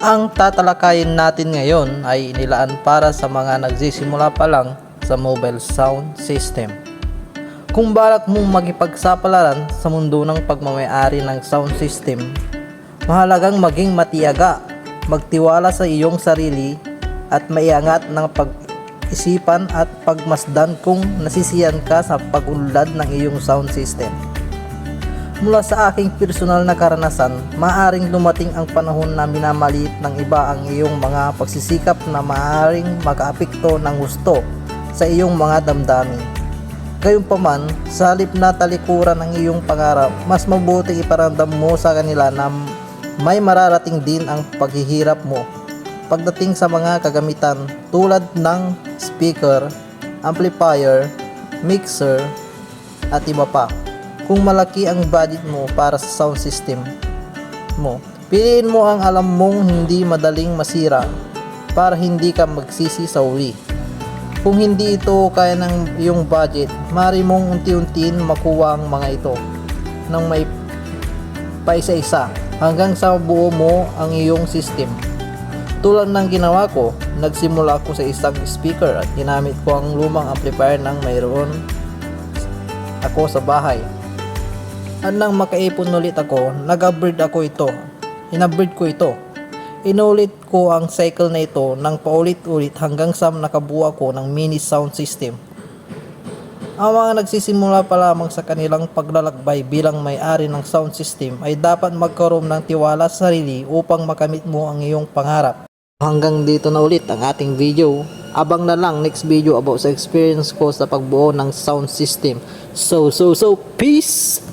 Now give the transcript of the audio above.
Ang tatalakayin natin ngayon ay inilaan para sa mga nagsisimula pa lang sa mobile sound system. Kung balak mong makipagsapalaran sa mundo ng pagmamayari ng sound system, mahalagang maging matiyaga, magtiwala sa iyong sarili at maiangat ng pag-isipan at pagmasdan kung nasisiyan ka sa pag-unlad ng iyong sound system. Mula sa aking personal na karanasan, maaring dumating ang panahon na minamaliit ng iba ang iyong mga pagsisikap na maaring makaapekto ng gusto sa iyong mga damdamin. Gayunpaman, sa halip na talikuran ang iyong pangarap, mas mabuti iparamdam mo sa kanila na may mararating din ang paghihirap mo. Pagdating sa mga kagamitan tulad ng speaker, amplifier, mixer, at iba pa. Kung malaki ang budget mo para sa sound system mo, piliin mo ang alam mong hindi madaling masira para hindi ka magsisi sa uli. Kung hindi ito kaya ng iyong budget, mari mong unti-untiin makuha ang mga ito ng may paisa-isa hanggang sa buo mo ang iyong system. Tulad ng ginawa ko, nagsimula ako sa isang speaker at ginamit ko ang lumang amplifier ng mayroon ako sa bahay. At nang makaipon ulit ako, nag-upgrade ako ito. In-upgrade ko ito. Inulit ko ang cycle na ito ng paulit-ulit hanggang sa nakabuo ako ng mini sound system. Ang mga nagsisimula pa lamang sa kanilang paglalakbay bilang may-ari ng sound system ay dapat magkaroon ng tiwala sa sarili upang makamit mo ang iyong pangarap. Hanggang dito na ulit ang ating video. Abang na lang next video about sa experience ko sa pagbuo ng sound system. So, so, so, peace!